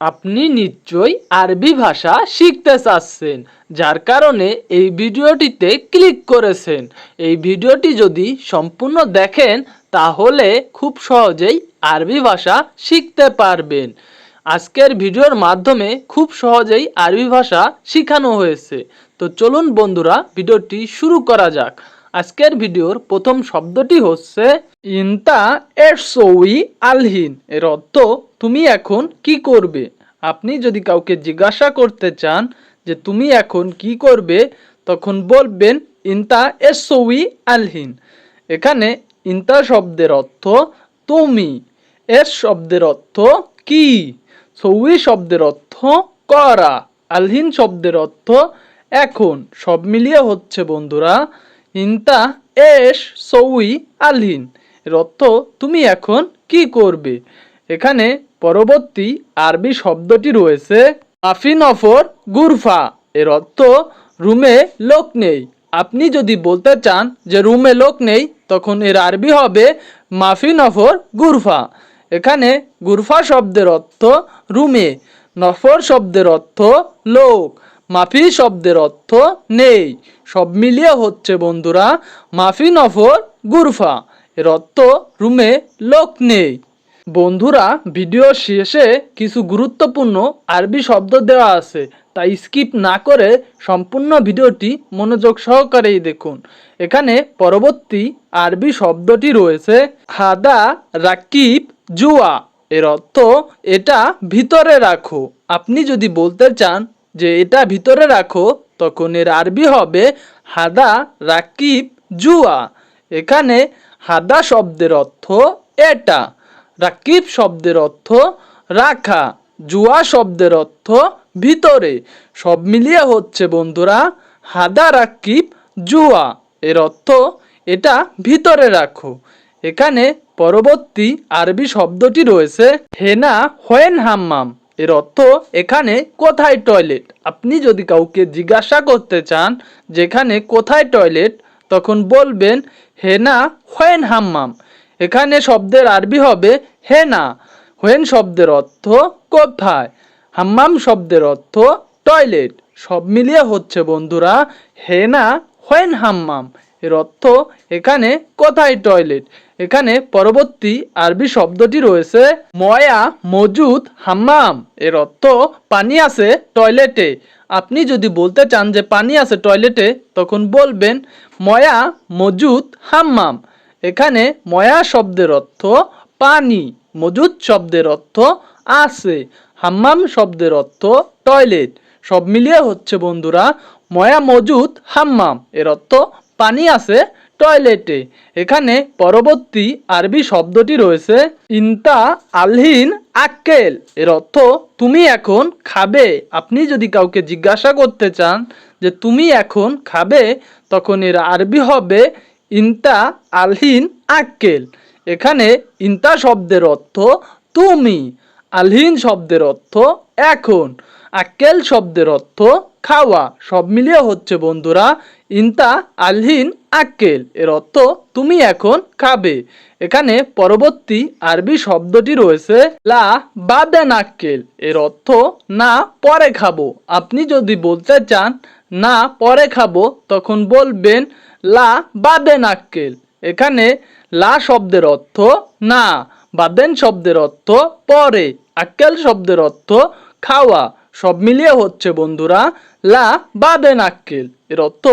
আপনি নিশ্চয়ই আরবি ভাষা শিখতে চাচ্ছেন, যার কারণে এই ভিডিওটিতে ক্লিক করেছেন। এই ভিডিওটি যদি সম্পূর্ণ দেখেন, তাহলে খুব সহজেই আরবি ভাষা শিখতে পারবেন। আজকের ভিডিওর মাধ্যমে খুব সহজেই আরবি ভাষা শেখানো হয়েছে। তো চলুন বন্ধুরা, ভিডিওটি শুরু করা যাক। আজকের ভিডিওর প্রথম শব্দটি হচ্ছে ইনতা এর সৌই আলহিন। এর অর্থ তুমি এখন কি করবে? আপনি যদি কাউকে জিজ্ঞাসা করতে চান যে তুমি এখন কি করবে, তখন বলবেন, ইনতা এর সৌই আলহিন। এখানে ইনতা শব্দের অর্থ তুমি, এস শব্দের অর্থ কি, সৌই শব্দের অর্থ করা, আলহিন শব্দের অর্থ এখন। সব মিলিয়ে হচ্ছে বন্ধুরা, ইনতা এস সৌই আলহিন। এর অর্থ তুমি এখন কি করবে? এখানে পরবর্তী আরবি শব্দটি রয়েছে মাফিন অফর গুরফা। এর অর্থ, রুমে লোক নেই। আপনি যদি বলতে চান যে রুমে লোক নেই তখন এর আরবি হবে মাফি নফর গুরফা। এখানে গুরফা শব্দের অর্থ, রুমে। নফর শব্দের অর্থ, লোক। মাফি শব্দের অর্থ, নেই। সব মিলিয়ে হচ্ছে, বন্ধুরা মাফি নফর গুরফা। এর অর্থ, রুমে লোক নেই। বন্ধুরা ভিডিও শেষে কিছু গুরুত্বপূর্ণ আরবি শব্দ দেওয়া আছে, তাই স্কিপ না করে সম্পূর্ণ ভিডিওটি মনোযোগ সহকারেই দেখুন। এখানে পরবর্তী আরবি শব্দটি রয়েছে, হাদা, রাকিব, জুয়া। এর অর্থ, এটা ভিতরে রাখো। আপনি যদি বলতে চান যে, এটা ভিতরে রাখো, তখন এর আরবি হবে, হাদা, রাকিব, জুয়া। এখানে হাদা শব্দের অর্থ, এটা। রাকিব শব্দের অর্থ রাখা, জুয়া শব্দের অর্থ ভিতরে। সব মিলিয়ে হচ্ছে বন্ধুরা, হাদা রাকিব জুয়া। এর অর্থ এটা ভিতরে রাখো। এখানে পরবর্তী আরবি শব্দটি রয়েছে, হেনা হোয়েন হাম্মাম। এর অর্থ এখানে কোথায় টয়লেট? আপনি যদি কাউকে জিজ্ঞাসা করতে চান যেখানে কোথায় টয়লেট, তখন বলবেন, হেনা হোয়েন হাম্মাম। এখানে শব্দের আরবি হবে হেনা, হোয়েন শব্দের অর্থ কোথায়? হাম্মাম শব্দের অর্থ টয়লেট। সব মিলিয়ে হচ্ছে বন্ধুরা হেনা, হোয়েন হাম্মাম। এর অর্থ এখানে কোথায় টয়লেট? এখানে পরবর্তী আরবি শব্দটি রয়েছে ময়া, মজুদ, হাম্মাম। এর অর্থ পানি আছে টয়লেটে। আপনি যদি বলতে চান যে পানি আছে টয়লেটে, তখন বলবেন ময়া, মজুদ, হাম্মাম। এখানে ময়া শব্দের অর্থ পানি, মজুদ শব্দের অর্থ আছে, হাম্মাম শব্দের অর্থ টয়লেট। সব মিলিয়ে হচ্ছে বন্ধুরা, ময়া, মজুদ, হাম্মাম, এর অর্থ পানি আছে টয়লেটে। এখানে পরবর্তী আরবি শব্দটি রয়েছে ইনতা আলহিন আক্কেল, এর অর্থ তুমি এখন খাবে। আপনি যদি কাউকে জিজ্ঞাসা করতে চান যে তুমি এখন খাবে, তখন এর আরবি হবে ইনতা আলহিন আক্কেল। এখানে ইনতা শব্দের অর্থ তুমি, আলহিন শব্দের অর্থ এখন, আক্কেল শব্দের অর্থ খাওয়া। সব মিলিয়ে হচ্ছে বন্ধুরা, ইনতা আলহিন আক্কেল, এর অর্থ তুমি এখন খাবে। এখানে পরবর্তী আরবি শব্দটি রয়েছে লা বাদেন আক্কেল, এর অর্থ না পরে খাব। আপনি যদি বলতে চান না পরে খাব, তখন বলবেন লা বাদেন আক্কেল এখানে লা শব্দের অর্থ না, বাদেন শব্দের অর্থ পরে, আক্কেল শব্দের অর্থ খাওয়া। সব মিলিয়ে হচ্ছে বন্ধুরা, লা বাদেন আক্কেল এর অর্থ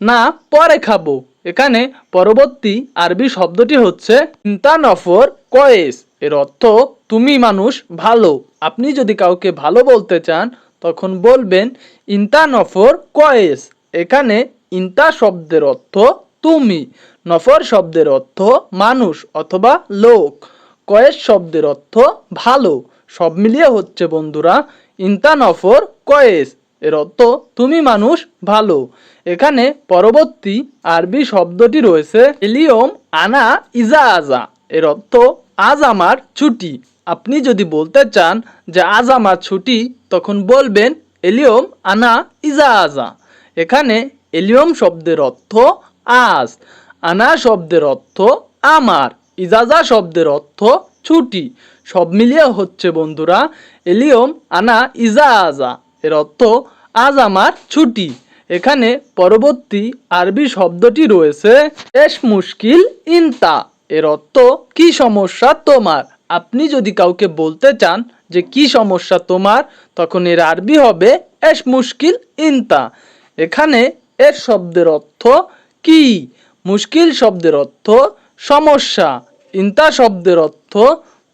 না, পরে খাব। এখানে পরবর্তী আরবি শব্দটি হচ্ছে ইন্তানফর কয়েস। এর অর্থ তুমি মানুষ ভালো। আপনি যদি কাউকে ভালো বলতে চান, তখন বলবেন ইন্তানফর কয়েস। এখানে ইন্তা শব্দের অর্থ তুমি, নফর শব্দের অর্থ মানুষ অথবা লোক, কয়েস শব্দের অর্থ ভালো, সব মিলিয়ে হচ্ছে বন্ধুরা ইন্তা, নফর, কয়েস, এর অর্থ তুমি মানুষ, ভালো। এখানে পরবর্তী আরবি শব্দটি রয়েছে এলিয়ম আনা ইজা আজা, এর অর্থ আজ আমার ছুটি। আপনি যদি বলতে চান যে আজ আমার ছুটি, তখন বলবেন এলিয়ম আনা ইজা আজা। এখানে এলিয়ম শব্দের অর্থ আজ, আনা শব্দের অর্থ আমার, ইজাজা শব্দের অর্থ ছুটি। সব মিলিয়ে হচ্ছে বন্ধুরা, এলিয়ম আনা ইজা আজা এর অর্থ আজ আমার ছুটি। এখানে পরবর্তী আরবি শব্দটি রয়েছে এস মুশকিল ইনতা, এর অর্থ কি সমস্যা তোমার? আপনি যদি কাউকে বলতে চান যে কি সমস্যা তোমার, তখন এর আরবি হবে এস মুশকিল ইনতা। এখানে এর শব্দের অর্থ কি? মুশকিল শব্দের অর্থ সমস্যা। ইন্তা শব্দের অর্থ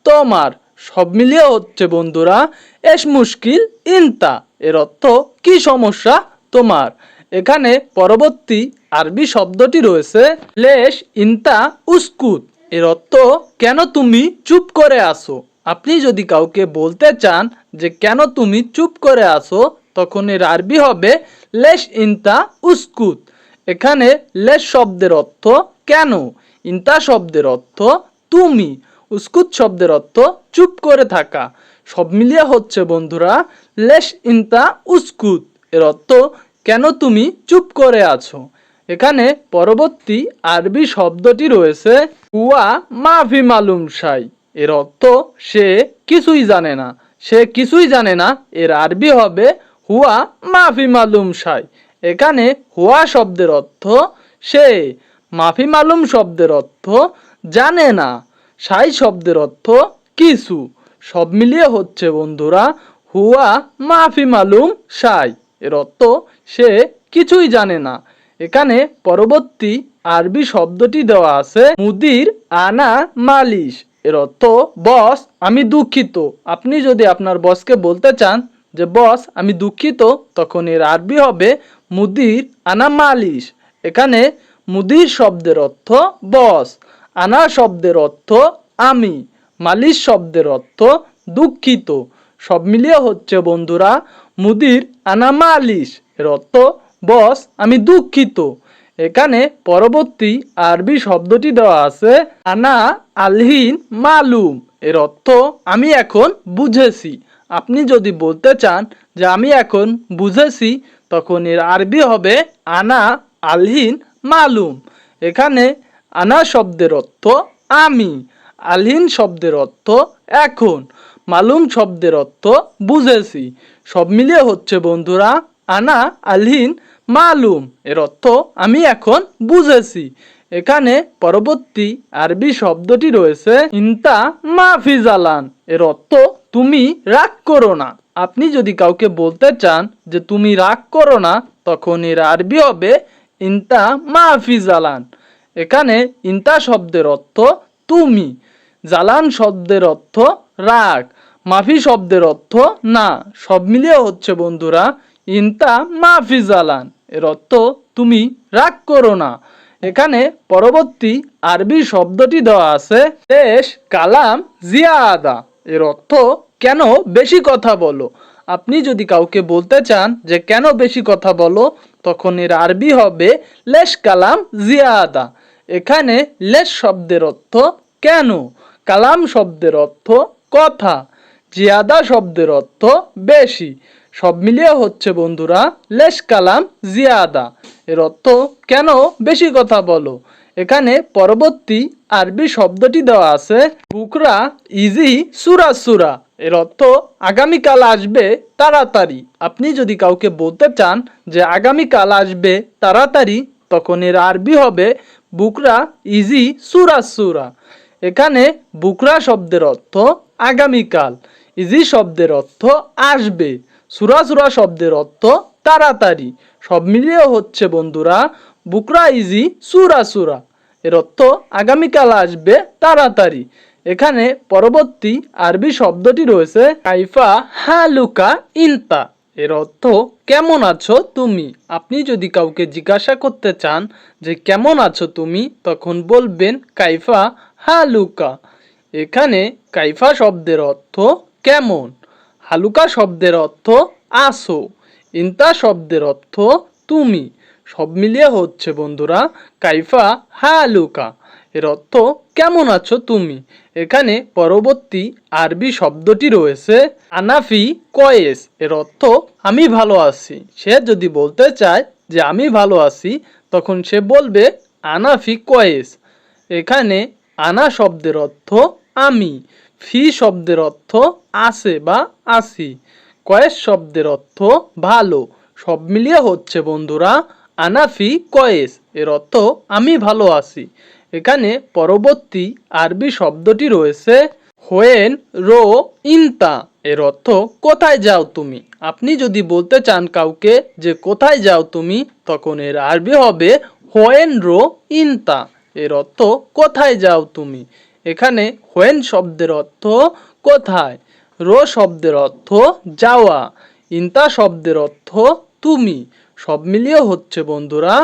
তোমার। সব মিলিয়ে হচ্ছে বন্ধুরা, এস মুশকিল ইন্তা। এর অর্থ কি সমস্যা? তোমার। এখানে পরবর্তী আরবি শব্দটি রয়েছে লেশ, ইন্তা, উস্কুত। এর অর্থ কেন তুমি চুপ করে আসো আপনি যদি কাউকে বলতে চান যে কেন তুমি চুপ করে আসো তখন এর আরবি হবে লেশ ইনতা উস্কুত। এখানে লেশ শব্দের অর্থ কেন? ইনতা শব্দের অর্থ তুমি। উস্কুত শব্দের অর্থ চুপ করে থাকা। সব মিলিয়ে হচ্ছে বন্ধুরা লেশ ইনতা উস্কুত। এর অর্থ কেন তুমি চুপ করে আছো? এখানে পরবর্তী আরবি শব্দটি রয়েছে হুয়া মাফি মালুম সাই এর অর্থ সে কিছুই জানে না। সে কিছুই জানে না। এর আরবি হবে হুয়া মাফি মালুম সাই। এখানে হুয়া শব্দের অর্থ সে, মাফি মালুম শব্দের অর্থ জানে না। সাই শব্দের অর্থ কিছু। সব মিলিয়ে হচ্ছে বন্ধুরা হুয়া মাফি মালুম সাই। এর অর্থ সে কিছুই জানে না। এখানে পরবর্তী আরবি শব্দটি দেওয়া আছে মুদির আনা মালিশ। এর অর্থ, বস, আমি দুঃখিত। আপনি যদি আপনার বসকে বলতে চান যে, বস, আমি দুঃখিত, তখন এর আরবি হবে মুদির আনা মালিশ। এখানে মুদির শব্দের অর্থ, বস, আনা শব্দের অর্থ, আমি। মালিশ শব্দের অর্থ, দুঃখিত। সব মিলিয়ে হচ্ছে, বন্ধুরা, মুদির আনা মালিশ। এর অর্থ, বস, আমি দুঃখিত। এখানে পরবর্তী আরবি শব্দটি দেওয়া আছে, আনা আলহিন মালুম। এর অর্থ, আমি এখন বুঝেছি। আপনি যদি বলতে চান যে আমি এখন বুঝেছি, তখন এর আরবি হবে আনা আলহিন মালুম। এখানে আনা শব্দের অর্থ আমি, আলহিন শব্দের অর্থ এখন, মালুম শব্দের অর্থ বুঝেছি। সব মিলিয়ে হচ্ছে বন্ধুরা, আনা আলহিন মালুম, এর অর্থ আমি এখন বুঝেছি। এখানে পরবর্তী আরবি শব্দটি রয়েছে, ইন্তা মাফিজালান, এর অর্থ তুমি রাগ করো না। আপনি যদি কাউকে বলতে চান যে তুমি রাগ করো না, তখন এর আরবি হবে ইনতা মাফিজালান এখানে ইনতা শব্দের অর্থ তুমি, জালান শব্দের অর্থ রাগ, মাফি শব্দের অর্থ না। সব মিলিয়ে হচ্ছে বন্ধুরা ইনতা মাফি জালান। এর অর্থ তুমি রাগ করো না। এখানে পরবর্তী আরবি শব্দটি দেওয়া আছে, দেশ, কালাম, জিয়াদা। এর অর্থ কেন বেশি কথা বলো? আপনি যদি কাউকে বলতে চান যে কেন বেশি কথা বলো, তখন এর আরবি হবে লেশ কালাম জিয়াদা। এখানে লেশ শব্দের অর্থ কেন, কালাম শব্দের অর্থ কথা, জিয়াদা শব্দের অর্থ বেশি। সব মিলিয়ে হচ্ছে বন্ধুরা লেশ কালাম জিয়াদা। এর অর্থ কেন বেশি কথা বলো? এখানে পরবর্তী আরবি শব্দটি দেওয়া আছে, বুকরা ইজি সুরা সুরা। এর অর্থ, আগামীকাল আসবে তাড়াতাড়ি। আপনি যদি কাউকে বলতে চান যে, আগামীকাল আসবে তাড়াতাড়ি, তখন এর আরবি হবে, বুকরা ইজি সুরা সুরা। এখানে বুকরা শব্দের অর্থ, আগামীকাল। ইজি শব্দের অর্থ, আসবে। সুরা সুরা শব্দের অর্থ, তাড়াতাড়ি। সব মিলিয়ে হচ্ছে, বন্ধুরা, বুকরা ইজি সুরা সুরা। এর অর্থ আগামীকাল আসবে তাড়াতাড়ি। এখানে পরবর্তী আরবি শব্দটি রয়েছে কাইফা হালুকা ইনতা। এর অর্থ, কেমন আছো তুমি? আপনি যদি কাউকে জিজ্ঞাসা করতে চান যে, কেমন আছো তুমি? তখন বলবেন, কাইফা হালুকা। এখানে কাইফা শব্দের অর্থ, কেমন? হালুকা শব্দের অর্থ, আসো। ইন্তা শব্দের অর্থ, তুমি। সব মিলিয়ে হচ্ছে বন্ধুরা। কাইফা হালুকা এর অর্থ কেমন আছো তুমি? এখানে পরবর্তী আরবি শব্দটি রয়েছে আনাফি কয়েস, এর অর্থ আমি ভালো আছি। সে যদি বলতে চায় যে আমি ভালো আছি, তখন সে বলবে আনাফি কয়েস। এখানে আনা শব্দের অর্থ আমি, ফি শব্দের অর্থ আছে বা আসি। কয়েস শব্দের অর্থ ভালো, সব মিলিয়ে হচ্ছে বন্ধুরা আনাফি কয়েস, এর অর্থ আমি ভালো আছি। এখানে পরবর্তী আরবি শব্দটি রয়েছে হোয়েন রো ইনতা, এর অর্থ কোথায় যাও তুমি। আপনি যদি বলতে চান কাউকে যে কোথায় যাও তুমি, তখন এর আরবি হবে হোয়েন রো ইনতা, এর অর্থ কোথায় যাও তুমি। এখানে হোয়েন শব্দের অর্থ কোথায়, রো শব্দের অর্থ যাওয়া, ইনতা শব্দের অর্থ তুমি। সব মিলিয়ে হচ্ছে বন্ধুরা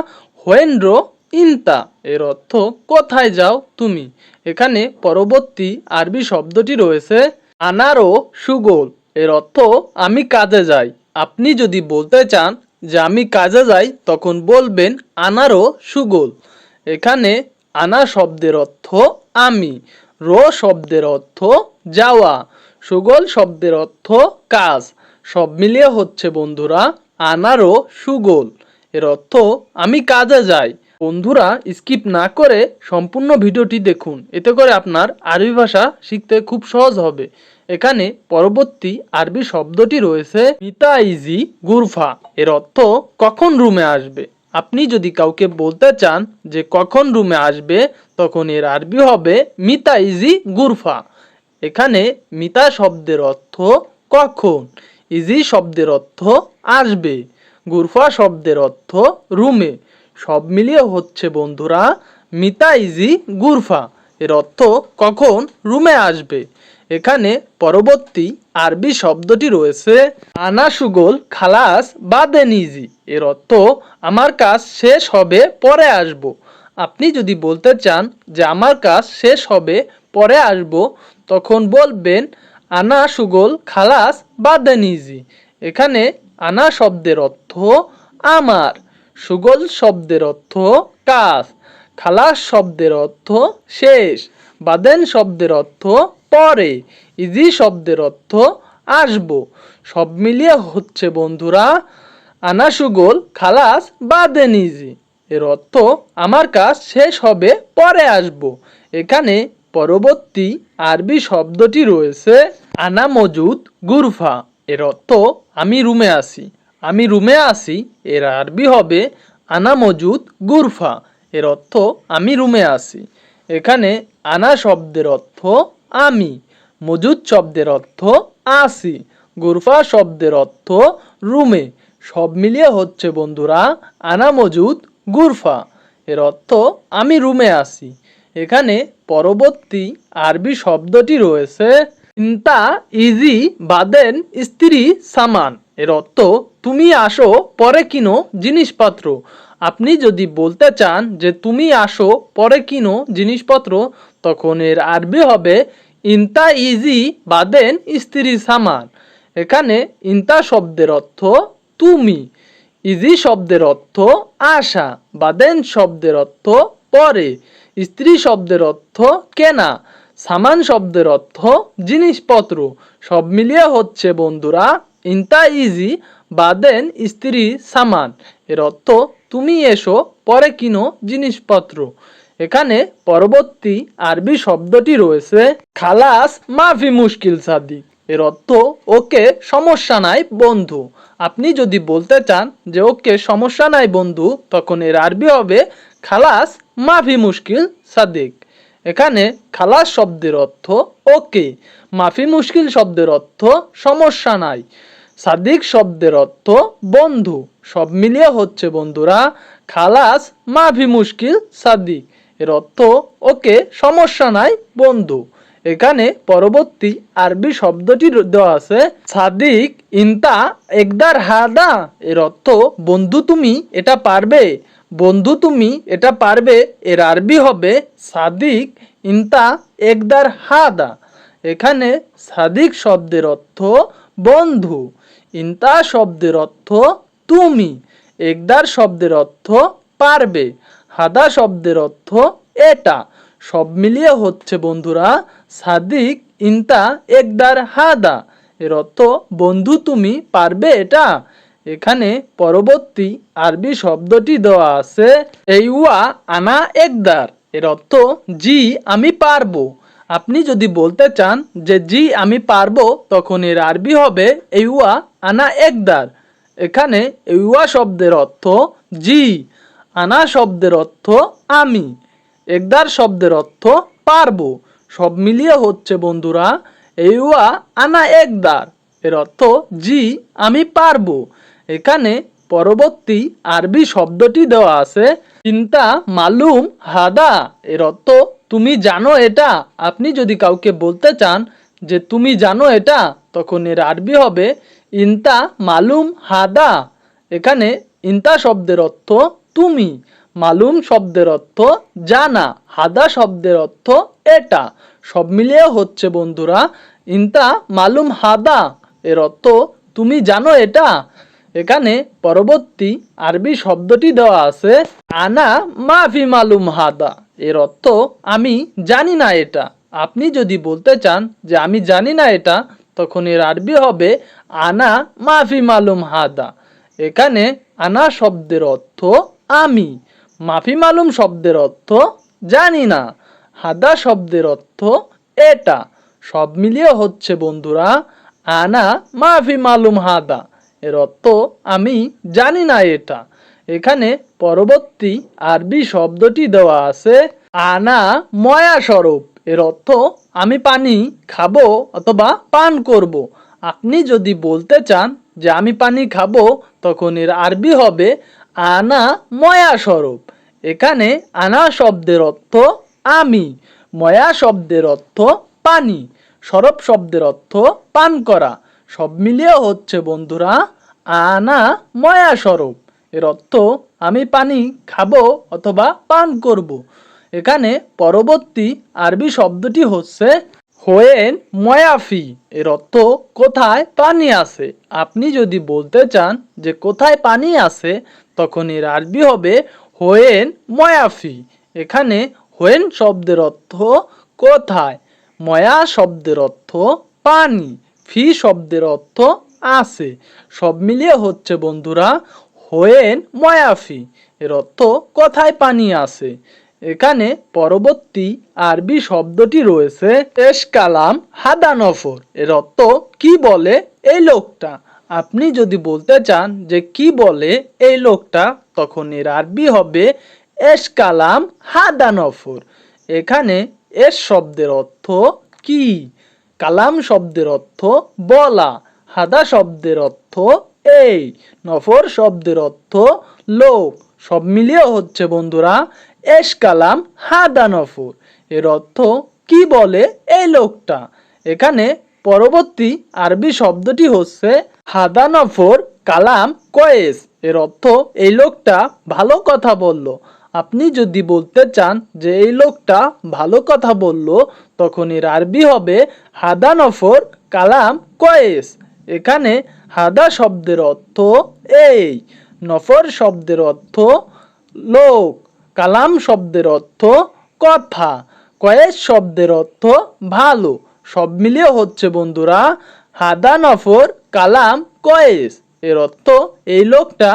হোয়েন রো ইনতা। এর অর্থ, কোথায় যাও তুমি? এখানে পরবর্তী আরবি শব্দটি রয়েছে, আনারো সুগোল। এর অর্থ, আমি কাজে যাই। আপনি যদি বলতে চান যে, আমি কাজে যাই, তখন বলবেন, আনারো সুগোল। এখানে আনা শব্দের অর্থ, আমি। রো শব্দের অর্থ, যাওয়া। সুগল শব্দের অর্থ, কাজ। সব মিলিয়ে হচ্ছে বন্ধুরা আনারও সুগোল। এর অর্থ, আমি কাজে যাই। বন্ধুরা, স্কিপ না করে সম্পূর্ণ ভিডিওটি দেখুন। এতে করে আপনার আরবি ভাষা শিখতে খুব সহজ হবে। এখানে পরবর্তী আরবি শব্দটি রয়েছে, মিতাইজি গুরফা। এর অর্থ, কখন রুমে আসবে? আপনি যদি কাউকে বলতে চান যে কখন রুমে আসবে, তখন এর আরবি হবে, মিতাইজি গুরফা। এখানে মিতা শব্দের অর্থ, কখন? ইজি শব্দের অর্থ আসবে। গুরফা শব্দের অর্থ রুমে। সব মিলিয়ে হচ্ছে, বন্ধুরা, মিতা ইজি গুরফা। এর অর্থ কখন রুমে আসবে। এখানে পরবর্তী আরবি শব্দটি রয়েছে, আনা সুগোল খালাস বা দেনিজি এর অর্থ, আমার কাজ শেষ হবে, পরে আসব। আপনি যদি বলতে চান যে, আমার কাজ শেষ হবে, পরে আসব, তখন বলবেন, আনা সুগোল খালাস বা দেনিজি এখানে আনা শব্দের অর্থ আমার, সুগল শব্দের অর্থ কাজ, খালাস শব্দের অর্থ শেষ, বাদেন শব্দের অর্থ পরে, ইজি শব্দের অর্থ আসব। সব মিলিয়ে হচ্ছে বন্ধুরা, আনা সুগোল, খালাস, বাদেন ইজি। এর অর্থ আমার কাজ শেষ হবে, পরে আসব। এখানে পরবর্তী আরবি শব্দটি রয়েছে, আনা মজুদ গুরফা এর অর্থ, আমি রুমে আসি আমি রুমে আসি এর আরবি হবে, আনা মজুদ গুরফা এর অর্থ, আমি রুমে আসি এখানে, আনা শব্দের অর্থ, আমি মজুদ শব্দের অর্থ, আসি গুরফা শব্দের অর্থ, রুমে সব মিলিয়ে হচ্ছে বন্ধুরা, আনা মজুদ গুরফা এর অর্থ, আমি রুমে আসি এখানে পরবর্তী আরবি শব্দটি রয়েছে, ইন্তা ইজি বাদেন স্ত্রী সামান এর অর্থ, তুমি আসো, পরে কিনো জিনিসপত্র আপনি যদি বলতে চান যে, তুমি আসো, পরে কিনো জিনিসপত্র তখন এর আরবি হবে, ইন্তা ইজি বাদেন স্ত্রী সামান এখানে ইন্তা শব্দের অর্থ, তুমি ইজি শব্দের অর্থ আশা বাদেন শব্দের অর্থ, পরে স্ত্রী শব্দের অর্থ কেনা, সামান শব্দের অর্থ জিনিসপত্র। সব মিলিয়ে হচ্ছে বন্ধুরা ইন্তা ইজি বা দেন স্ত্রী সামান। এর অর্থ তুমি এসো, পরে কিনো জিনিসপত্র। এখানে পরবর্তী আরবি শব্দটি রয়েছে, খালাস মাফি মুশকিল সাদিক। এর অর্থ ওকে সমস্যা নাই বন্ধু। আপনি যদি বলতে চান যে ওকে সমস্যা নাই বন্ধু, তখন এর আরবি হবে খালাস মাফি মুশকিল, সাদিক। এখানে খালাস শব্দের অর্থ ওকে। মাফি মুশকিল শব্দের অর্থ সমস্যা নাই। সাদিক শব্দের অর্থ বন্ধু। সব মিলিয়ে হচ্ছে, বন্ধুরা, খালাস, মাফি মুশকিল, সাদিক। এর অর্থ ওকে, সমস্যা নাই, বন্ধু। এখানে পরবর্তী আরবি শব্দটি দেওয়া আছে, সাদিক, ইন্তা, একদার, হাদা। এর অর্থ, বন্ধু তুমি, এটা পারবে। বন্ধু তুমি, এটা পারবে, এর আরবি হবে সাদিক ইন্তা একদার হাদা। এখানে সাদিক শব্দের অর্থ বন্ধু, ইন্তা শব্দের অর্থ তুমি, একদার শব্দের অর্থ পারবে, হাদা শব্দের অর্থ এটা। সব মিলিয়ে হচ্ছে বন্ধুরা সাদিক ইন্তা একদার হাদা। এর অর্থ বন্ধু তুমি, পারবে এটা? এখানে পরবর্তী আরবি শব্দটি দেওয়া আছে এই ওয়া আনা একদার। এর অর্থ, জি, আমি পারব। আপনি যদি বলতে চান যে, জি, আমি পারব, তখন এর আরবি হবে ইউয়া আনা একদার। এখানে ইউয়া শব্দের অর্থ, জি। আনা শব্দের অর্থ, আমি। একদার শব্দের অর্থ, পারব। সব মিলিয়ে হচ্ছে, বন্ধুরা ইউয়া আনা একদার। এর অর্থ, জি, আমি পারব। এখানে পরবর্তী আরবি শব্দটি দেওয়া আছে, চিন্তা মালুম হাদা এর অর্থ, তুমি জানো এটা আপনি যদি কাউকে বলতে চান যে, তুমি জানো এটা তখন এর আরবি হবে, ইনতা মালুম হাদা এখানে ইনতা শব্দের অর্থ, তুমি মালুম শব্দের অর্থ, জানা হাদা শব্দের অর্থ, এটা সব মিলিয়ে হচ্ছে, বন্ধুরা, ইনতা মালুম হাদা এর অর্থ, তুমি জানো এটা এখানে পরবর্তী আরবি শব্দটি দেওয়া আছে, আনা মাফি মালুম হাদা। এর অর্থ, আমি জানি না এটা। আপনি যদি বলতে চান যে, আমি জানি না এটা, তখন এর আরবি হবে, আনা মাফি মালুম হাদা। এখানে আনা শব্দের অর্থ, আমি। মাফি মালুম শব্দের অর্থ, জানি না। হাদা শব্দের অর্থ, এটা। সব মিলিয়ে হচ্ছে, বন্ধুরা, আনা মাফি মালুম হাদা। এর অর্থ আমি জানি না এটা। এখানে পরবর্তী আরবি শব্দটি দেওয়া আছে, আনা ময়া স্বরূপ। এর অর্থ আমি পানি খাব অথবা পান করব। আপনি যদি বলতে চান যে আমি পানি খাব, তখন এর আরবি হবে আনা ময়া স্বরূপ। এখানে আনা শব্দের অর্থ আমি, ময়া শব্দের অর্থ পানি সরব শব্দের অর্থ পান করা। সব মিলিয়ে হচ্ছে বন্ধুরা আনা ময়া স্বরূপ। এর অর্থ আমি পানি খাব অথবা পান করব। এখানে পরবর্তী আরবি শব্দটি হচ্ছে হোয়েন ময়াফি এর অর্থ কোথায় পানি আছে। আপনি যদি বলতে চান যে কোথায় পানি আছে, তখন এর আরবি হবে হোয়েন ময়াফি এখানে হোয়েন শব্দের অর্থ কোথায়? ময়া শব্দের অর্থ পানি। ফি শব্দের অর্থ আছে। সব মিলিয়ে হচ্ছে বন্ধুরা, হোয়েন ময়াফি এর অর্থ কোথায় পানি আছে। এখানে পরবর্তী আরবি শব্দটি রয়েছে এস কালাম হাদানফর। এর অর্থ কি বলে? এই লোকটা। আপনি যদি বলতে চান যে কি বলে এই লোকটা, তখন এর আরবি হবে এস কালাম হাদানফর। এখানে এস শব্দের অর্থ কি? কালাম শব্দের অর্থ বলা, হাদা শব্দের অর্থ এই, নফর শব্দের অর্থ লোক। সব মিলিয়ে হচ্ছে বন্ধুরা, এস কালাম হাদা নফর। এর অর্থ কি বলে? এই লোকটা। এখানে পরবর্তী আরবি শব্দটি হচ্ছে হাদা নফর কালাম কয়েস। এর অর্থ এই লোকটা ভালো কথা বলল। আপনি যদি বলতে চান যে এই লোকটা ভালো কথা বলল, তখন এর আরবি হবে হাদা নফর কালাম কয়েস। এখানে হাদা শব্দের অর্থ এই, নফর শব্দের অর্থ লোক, কালাম শব্দের অর্থ কথা, কয়েস শব্দের অর্থ ভালো। সব মিলিয়ে হচ্ছে বন্ধুরা হাদা নফর কালাম কয়েস। এর অর্থ এই লোকটা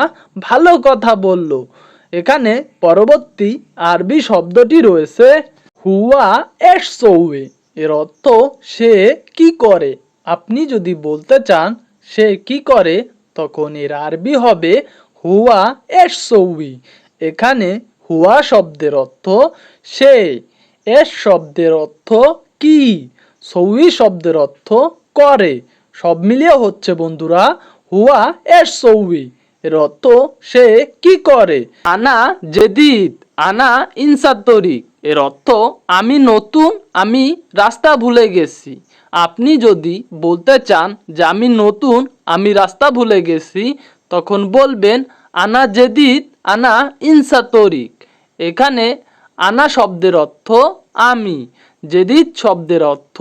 ভালো কথা বলল। এখানে পরবর্তী আরবি শব্দটি রয়েছে হুয়া এস সৌয়ে। এর অর্থ সে কি করে? আপনি যদি বলতে চান সে কি করে, তখন এর আরবি হবে হুয়া এস সৌই এখানে হুয়া শব্দের অর্থ সে, এস শব্দের অর্থ কি সৌই শব্দের অর্থ করে। সব মিলিয়ে হচ্ছে বন্ধুরা হুয়া এস সৌই অর্থ সে কি করে? আনা জেদিদ, আনা ইনসাত্তরিক এর অর্থ আমি নতুন, আমি রাস্তা ভুলে গেছি। আপনি যদি বলতে চান যে আমি নতুন, আমি রাস্তা ভুলে গেছি, তখন বলবেন, আনা জেদিদ, আনা ইনসাতরিক এখানে আনা শব্দের অর্থ আমি, জেদিদ শব্দের অর্থ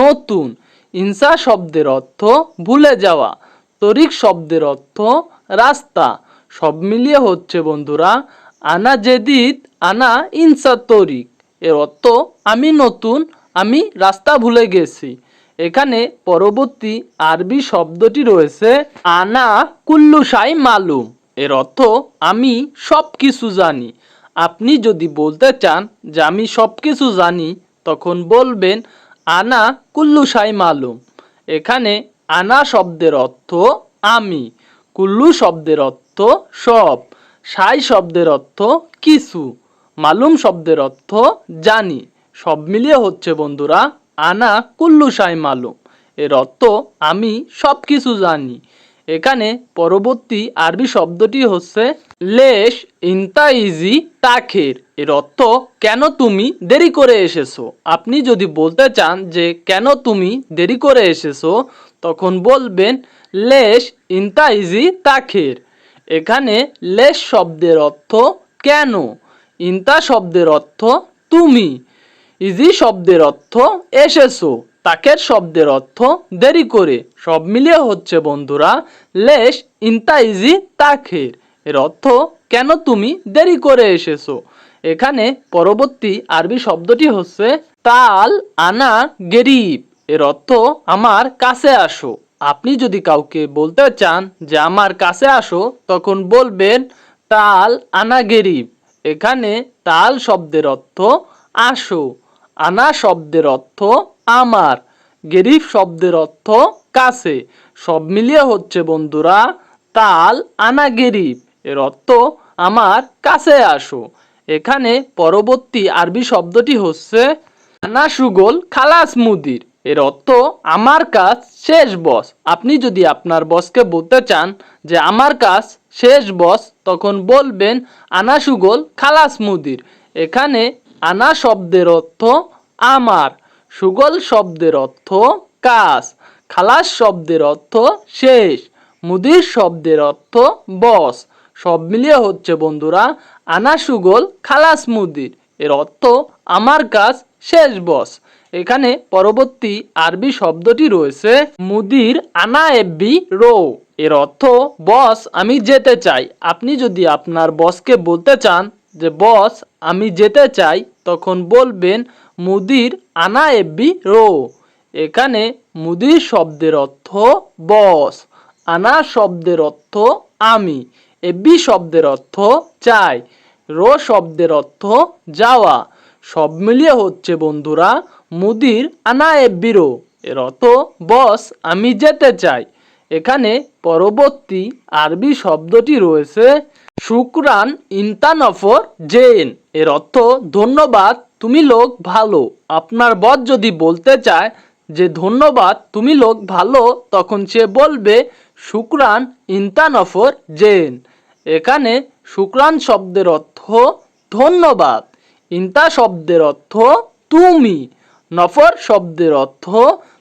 নতুন, ইনসা শব্দের অর্থ ভুলে যাওয়া, তরিক শব্দের অর্থ রাস্তা। সব মিলিয়ে হচ্ছে বন্ধুরা, আনা জেদিদ, আনা ইনসা তরিক। এর অর্থ, আমি নতুন, আমি রাস্তা ভুলে গেছি। এখানে পরবর্তী আরবি শব্দটি রয়েছে, আনা কুল্লুসাই মালুম। এর অর্থ, আমি সব কিছু জানি। আপনি যদি বলতে চান যে আমি সব কিছু জানি, তখন বলবেন, আনা কুল্লুসাই মালুম। এখানে আনা শব্দের অর্থ, আমি। কুল্লু শব্দের অর্থ সব, সাই শব্দের অর্থ কিছু, মালুম শব্দের অর্থ জানি। সব মিলিয়ে হচ্ছে বন্ধুরা, আনা কুল্লু সাই মালুম। এর অর্থ আমি সব কিছু জানি। এখানে পরবর্তী আরবি শব্দটি হচ্ছে লেশ, ইনতা ইজি, তাখের। এর অর্থ কেন তুমি দেরি করে এসেছ? আপনি যদি বলতে চান যে কেন তুমি দেরি করে এসেছ, তখন বলবেন লেশ ইনতা ইজি তাখের। এখানে লেশ শব্দের অর্থ কেন? ইন্তা শব্দের অর্থ তুমি। ইজি শব্দের অর্থ এসেছ। তাকের শব্দের অর্থ দেরি করে। সব মিলিয়ে হচ্ছে বন্ধুরা লেশ ইনতা ইজি তাখের। এর অর্থ কেন তুমি দেরি করে এসেছ? এখানে পরবর্তী আরবি শব্দটি হচ্ছে তাল আনা গেরিব। এর অর্থ আমার কাছে আসো। আপনি যদি কাউকে বলতে চান যে আমার কাছে আসো, তখন বলবেন, তাল আনা গেরিব। এখানে তাল শব্দের অর্থ, আসো। আনা শব্দের অর্থ, আমার। গেরিব শব্দের অর্থ, কাছে। সব মিলিয়ে হচ্ছে, বন্ধুরা, তাল আনা গেরিব। এর অর্থ, আমার কাছে আসো। এখানে পরবর্তী আরবি শব্দটি হচ্ছে, আনা সুগোল খালাস মুদির। এর অর্থ, আমার কাজ শেষ, বস। আপনি যদি আপনার বসকে বলতে চান যে, আমার কাজ শেষ, বস, তখন বলবেন, আনা সুগোল খালাস মুদির। এখানে আনা শব্দের অর্থ, আমার। সুগল শব্দের অর্থ, কাজ। খালাস শব্দের অর্থ, শেষ। মুদির শব্দের অর্থ, বস। সব মিলিয়ে হচ্ছে, বন্ধুরা, আনা সুগল খালাস মুদির। এর অর্থ, আমার কাজ শেষ বস। এখানে পরবর্তী আরবি শব্দটি রয়েছে মুদির আনা এব্বি রো। এর অর্থ, বস, আমি যেতে চাই। আপনি যদি আপনার বসকে বলতে চান যে, বস, আমি যেতে চাই, তখন বলবেন, মুদির আনা রো। এখানে মুদির শব্দের অর্থ, বস। আনা শব্দের অর্থ, আমি। এব্বি শব্দের অর্থ, চাই। রো শব্দের অর্থ, যাওয়া। সব মিলিয়ে হচ্ছে বন্ধুরা মুদির আনা এব্বিরো এর অর্থ, বস, আমি যেতে চাই। এখানে পরবর্তী আরবি শব্দটি রয়েছে, শুক্রান ইনতানফর জেন এর অর্থ, ধন্যবাদ, তুমি লোক ভালো। আপনার বস যদি বলতে চায় যে, ধন্যবাদ, তুমি লোক ভালো, তখন সে বলবে, শুক্রান ইনতানফর জেন এখানে শুক্রান শব্দের অর্থ, ধন্যবাদ। ইন্তা শব্দের অর্থ তুমি, নফর শব্দের অর্থ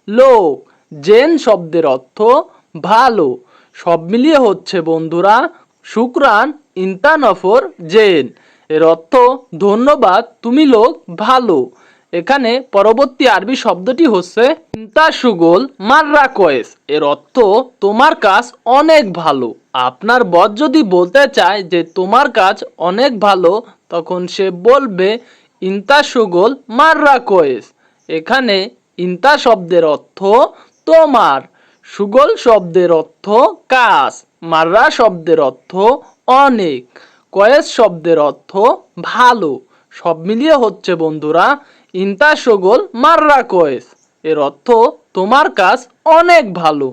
লোক, জেন শব্দের অর্থ ভালো। সব মিলিয়ে হচ্ছে বন্ধুরা শুক্রান ইন্তা, নফর, জেন। এর অর্থ ধন্যবাদ, তুমি লোক, ভালো। এখানে পরবর্তী আরবি শব্দটি হচ্ছে ইন্তা সুগোল মাররা কয়েস এর অর্থ তোমার কাজ অনেক ভালো। আপনার বস যদি বলতে চায় যে তোমার কাজ অনেক ভালো, তখন সে বলবে, ইন্তা সুগোল মাররা কয়েস। এখানে ইন্তা শব্দের অর্থ তোমার, সুগল শব্দের অর্থ কাজ, মাররা শব্দের অর্থ অনেক, কয়েস শব্দের অর্থ ভালো। সব মিলিয়ে হচ্ছে বন্ধুরা, ইন্তা সুগল মাররা কয়েস। এর অর্থ তোমার কাজ অনেক ভালো।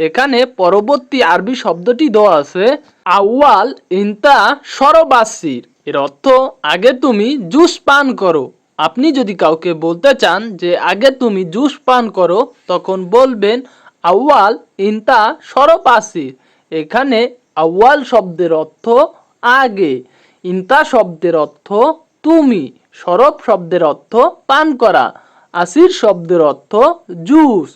এখানে পরবর্তী আরবি শব্দটি দেওয়া আছে আউয়াল ইন্তা সরবাসির। এর অর্থ, আগে তুমি জুস পান করো। আপনি যদি কাউকে বলতে চান যে, আগে তুমি জুস পান করো, তখন বলবেন, আউয়াল ইন্তা সরপাসির এখানে আউয়াল শব্দের অর্থ, আগে। ইন্তা শব্দের অর্থ, তুমি। সরব শব্দের অর্থ, পান করা। আসির শব্দের অর্থ, জুস।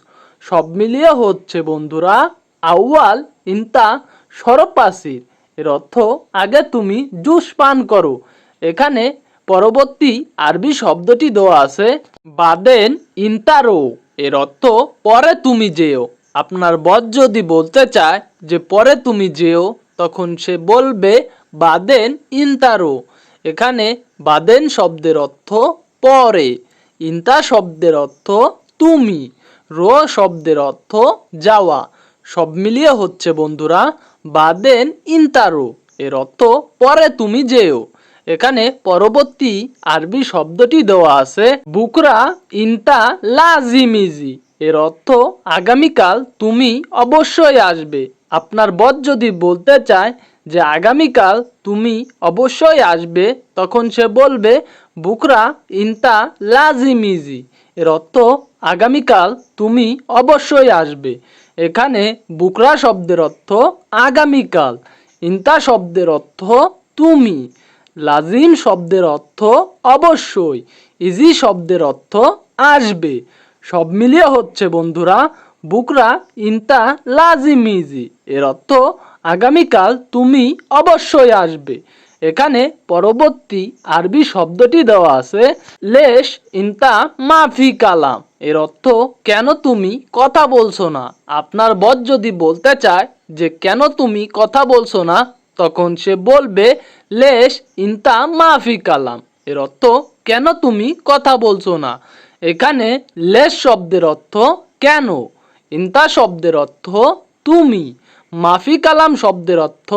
সব মিলিয়ে হচ্ছে বন্ধুরা আউয়াল ইন্তা সরপাসির এর অর্থ আগে তুমি জুস পান করো। এখানে পরবর্তী আরবি শব্দটি দেওয়া আছে বাদেন ইন্তারো। এর অর্থ পরে তুমি যেও। আপনার বস যদি বলতে চায় যে পরে তুমি যেও, তখন সে বলবে বাদেন ইন্তারো। এখানে বাদেন শব্দের অর্থ পরে, ইন্তা শব্দের অর্থ তুমি। রো শব্দের অর্থ যাওয়া। সব মিলিয়ে হচ্ছে, বন্ধুরা, বাদেন ইন্তারো। এর অর্থ, পরে তুমি যেও। এখানে পরবর্তী আরবি শব্দটি দেওয়া আছে, বুকরা ইনতা লাজিমিজি। এর অর্থ, আগামীকাল তুমি অবশ্যই আসবে। আপনার বদ যদি বলতে চায় যে, আগামীকাল তুমি অবশ্যই আসবে, তখন সে বলবে, বুকরা ইনতা লাজিমিজি। এর অর্থ, আগামীকাল তুমি অবশ্যই আসবে। এখানে বুকরা শব্দের অর্থ, আগামীকাল। ইনতা শব্দের অর্থ, তুমি। লাজিম শব্দের অর্থ, অবশ্যই। ইজি শব্দের অর্থ, আসবে। সব মিলিয়ে হচ্ছে, বন্ধুরা, বুকরা, ইনতা, লাজিম, ইজি। এর অর্থ, আগামীকাল তুমি অবশ্যই আসবে। এখানে পরবর্তী আরবি শব্দটি দেওয়া আছে, লেশ ইনতা মাফি কালাম। এর অর্থ, কেন তুমি কথা বলছো না? আপনার বদ যদি বলতে চায় যে, কেন তুমি কথা বলছো না? তখন সে বলবে, লেশ ইনতা মাফি কালাম। এর অর্থ, কেন তুমি কথা বলছো না? এখানে লেশ শব্দের অর্থ, কেন? ইনতা শব্দের অর্থ, তুমি। মাফি কালাম শব্দের অর্থ,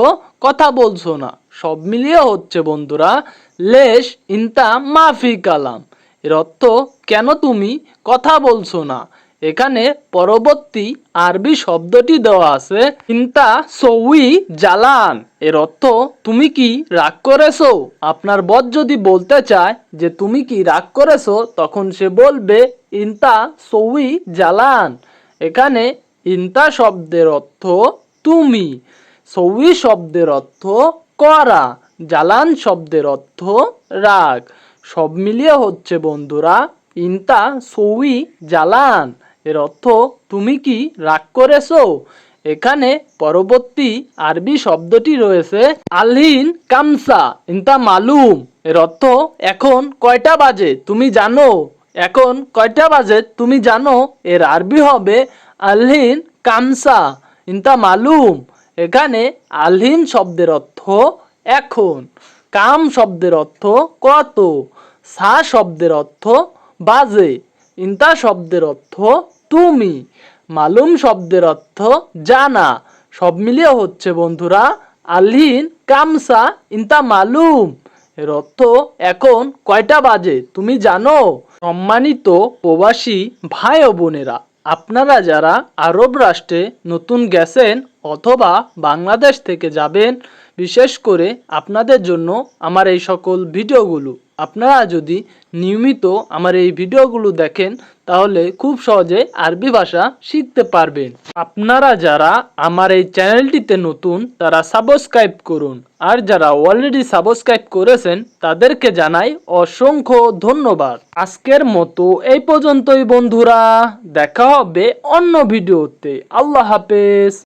কথা বলছো না। সব মিলিয়ে হচ্ছে বন্ধুরা, লেশ ইনতা মাফি কালাম। এর অর্থ, কেন তুমি কথা বলছো না? এখানে পরবর্তী আরবি শব্দটি দেওয়া আছে, ইনতা সৌই জালান। এর অর্থ, তুমি কি রাগ করেছ? আপনার বদ যদি বলতে চায় যে তুমি কি রাগ করেছ, তখন সে বলবে, ইনতা সৌই জালান। এখানে ইনতা শব্দের অর্থ, তুমি। সৌই শব্দের অর্থ করা জালান শব্দের অর্থ রাগ। সব মিলিয়ে হচ্ছে বন্ধুরা, ইনতা সৌই জালান এর অর্থ, তুমি কি রাগ করেছ? এখানে পরবর্তী আরবি শব্দটি রয়েছে, আলহিন কামসা, ইনতা মালুম। এর অর্থ, এখন কয়টা বাজে তুমি জানো? এখন কয়টা বাজে তুমি জানো? এর আরবি হবে, আলহিন কামসা, ইনতা মালুম। এখানে আলহিন শব্দের অর্থ এখন, কাম শব্দের অর্থ কত, সা শব্দের অর্থ বাজে, ইন্তা শব্দের অর্থ তুমি, মালুম শব্দের অর্থ জানা। সব মিলিয়ে হচ্ছে বন্ধুরা আলহিন কামসা, ইন্তা মালুম। এর অর্থ এখন কয়টা বাজে, তুমি জানো? সম্মানিত প্রবাসী ভাই ও বোনেরা আপনারা যারা আরব রাষ্ট্রে নতুন গেছেন অথবা বাংলাদেশ থেকে যাবেন, বিশেষ করে আপনাদের জন্য আমার এই সকল ভিডিওগুলো। আপনারা যদি নিয়মিত আমার এই ভিডিওগুলো দেখেন তাহলে খুব সহজে আরবি ভাষা শিখতে পারবেন। আপনারা যারা আমার এই চ্যানেলটিতে নতুন, তারা সাবস্ক্রাইব করুন। আর যারা অলরেডি সাবস্ক্রাইব করেছেন, তাদেরকে জানাই অসংখ্য ধন্যবাদ। আজকের মতো এই পর্যন্তই বন্ধুরা। দেখা হবে অন্য ভিডিওতে। আল্লাহ হাফেজ।